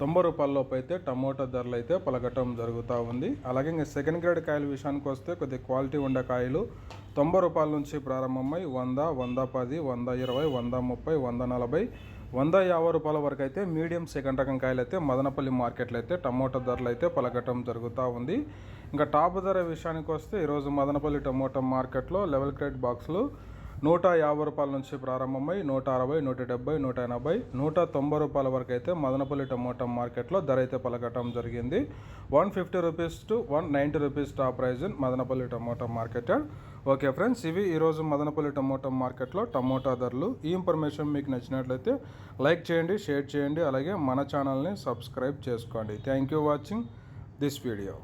తొంభై రూపాయలలోపు అయితే టమోటా ధరలు అయితే పలకటం జరుగుతూ ఉంది. అలాగే ఇంకా సెకండ్ గ్రేడ్ కాయల విషయానికి వస్తే కొద్దిగా క్వాలిటీ ఉండే కాయలు తొంభై రూపాయల నుంచి ప్రారంభమై వంద వంద పది వంద ఇరవై వంద ముప్పై వంద నలభై వంద యాభై రూపాయల వరకు అయితే మీడియం సెకండ్ రకం కాయలు అయితే మదనపల్లి మార్కెట్లో అయితే టమోటా ధరలు అయితే పలకటం జరుగుతూ ఉంది. ఇంకా టాప్ ధర విషయానికి వస్తే ఈరోజు మదనపల్లి టమోటా మార్కెట్లో లెవెల్ క్రేట్ బాక్సులు నూట యాభై రూపాయల నుంచి ప్రారంభమై నూట అరవై నూట డెబ్బై నూట ఎనభై నూట తొంభై రూపాయల వరకు అయితే మదనపల్లి టమోటా మార్కెట్లో ధర అయితే పలకటం జరిగింది. One fifty rupees to one ninety rupees top price in Madanapalle tomato market. Okay friends ఇవి ఈరోజు మదనపల్లి టమోటా మార్కెట్లో టమోటా ధరలు. ఈ ఇన్ఫర్మేషన్ మీకు నచ్చినట్లయితే లైక్ చేయండి షేర్ చేయండి అలాగే మన ఛానల్ని సబ్స్క్రైబ్ చేసుకోండి. Thank you watching this video.